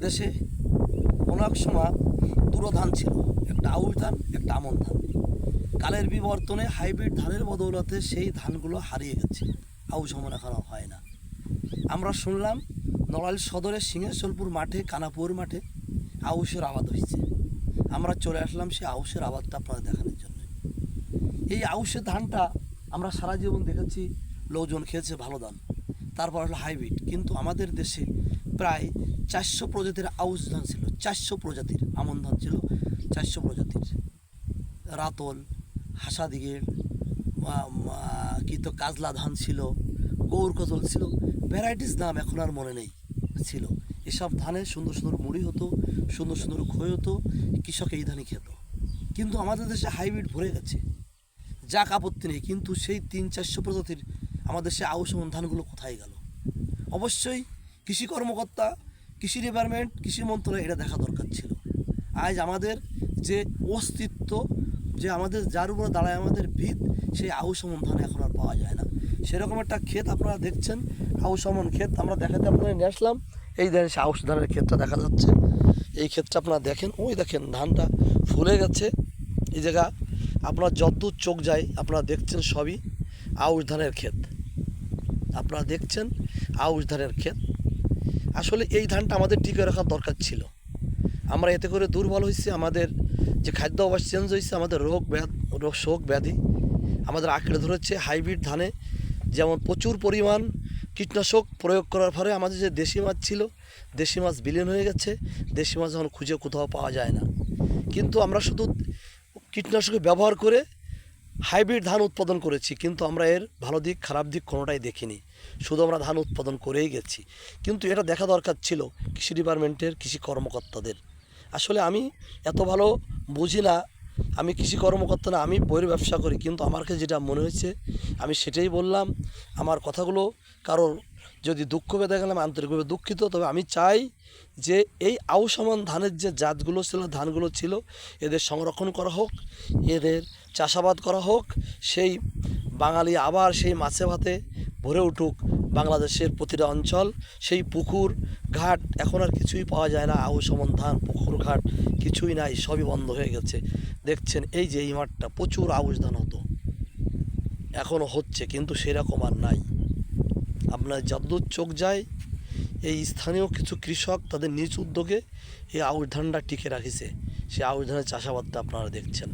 দেশে কোনো এক সময় দুটো ধান ছিল। একটা আউশ ধান, একটা আমন ধান। কালের বিবর্তনে হাইব্রিড ধানের বদৌলতে সেই ধানগুলো হারিয়ে গেছে। আউশ আমন এখন হয় না। আমরা শুনলাম, নড়াইল সদরের সিংহেশ্বরপুর মাঠে, কানাপুর মাঠে আউশের আবাদ হয়েছে। আমরা চলে আসলাম সেই আউশের আবাদটা আপনাদের দেখানোর জন্য। এই আউশের ধানটা আমরা সারা জীবন দেখেছি, লোকজন খেয়েছে ভালো ধান। তারপর হলো হাইব্রিড। কিন্তু আমাদের দেশে প্রায় চারশো প্রজাতির আউশ ধান ছিল, চারশো প্রজাতির আমন ধান ছিল, চারশো প্রজাতির। রাতল হাসা দিগের কি কাজলা ধান ছিল, গৌর কজল ছিল, ভ্যারাইটিস নাম এখন আর মনে নেই, ছিল। এসব ধানে সুন্দর সুন্দর মুড়ি হতো, সুন্দর সুন্দর খই হতো, কৃষক এই ধানই খেত। কিন্তু আমাদের দেশে হাইব্রিড ভরে গেছে। যাক আপত্তি নেই, কিন্তু সেই তিন চারশো প্রজাতির আমাদের সে আউসমন ধানগুলো কোথায় গেল? অবশ্যই কৃষি কর্মকর্তা, কৃষি ডিপার্টমেন্ট কৃষি মন্ত্রণালয়, এটা দেখা দরকার ছিল। আজ আমাদের যে অস্তিত্ব, যে আমাদের যার উপরে দাঁড়ায় আমাদের ভিত, সেই আউসমন ধান এখন আর পাওয়া যায় না। সেরকম একটা ক্ষেত আপনারা দেখছেন আউসমন ক্ষেত। আমরা দেখাতে আপনাদের নিয়ে আসলাম। এই দেখেন সে আউশ ধানের ক্ষেতটা দেখা যাচ্ছে। এই ক্ষেতটা আপনারা দেখেন। ওই দেখেন ধানটা ফুলে গেছে। এই জায়গা আপনার যদ্দূর চোখ যায়, আপনারা দেখছেন সবই আউশ ধানের ক্ষেত। আপনারা দেখছেন আউশ ধানের ক্ষেত। আসলে এই ধানটা আমাদের টিকে রাখার দরকার ছিল। আমরা এতে করে দুর্বল হয়েছি, আমাদের যে খাদ্য অভ্যাস চেঞ্জ হয়েছে, আমাদের রোগ ব্যাধ, রোগ, শোক ব্যাধি, আমাদের আঁকড়ে ধরেছে হাইব্রিড ধানে। যেমন প্রচুর পরিমাণ কীটনাশক প্রয়োগ করার ফলে আমাদের যে দেশি মাছ ছিল, দেশি মাছ বিলীন হয়ে গেছে, দেশি মাছ এখন খুঁজে কোথাও পাওয়া যায় না। কিন্তু আমরা শুধু কীটনাশক ব্যবহার করে হাইব্রিড ধান উৎপাদন করেছি, কিন্তু আমরা এর ভালো দিক, খারাপ দিক কোনোটাই দেখিনি। শুধু আমরা ধান উৎপাদন করেই গেছি। কিন্তু এটা দেখা দরকার ছিল কৃষি ডিপার্টমেন্টের, কৃষি কর্মকর্তাদের। আসলে আমি এত ভালো বুঝি না, আমি কৃষি কর্মকর্তা না, আমি বইয়ের ব্যবসা করি, কিন্তু আমার কাছে যেটা মনে হয়েছে, আমি সেটাই বললাম। আমার কথাগুলো কারোর যদি দুঃখ পেতে গেলে আমি আন্তরিকভাবে দুঃখিত। তবে আমি চাই যে এই আউসমান ধানের যে জাতগুলো ছিল, ধানগুলো ছিল, এদের সংরক্ষণ করা হোক, এদের চাষাবাদ করা হোক, সেই বাঙালি আবার সেই মাছে ভাতে ভরে উঠুক বাংলাদেশের প্রতিটা অঞ্চল। সেই পুকুর ঘাট এখন আর কিছুই পাওয়া যায় না, আউসমন ধান পুকুর ঘাট কিছুই নাই, সবই বন্ধ হয়ে গেছে। দেখছেন, এই যে এই মাঠটা প্রচুর আউশ ধান হতো। এখনও হচ্ছে, কিন্তু সেরকম আর নাই। আপনার যতদূর চোখ যায়, এই স্থানীয় কিছু কৃষক তাদের নিজ উদ্যোগে এই আউশ ধানটা টিকে রাখিছে। সেই আউশ ধানের চাষাবাদটা আপনারা দেখছেন।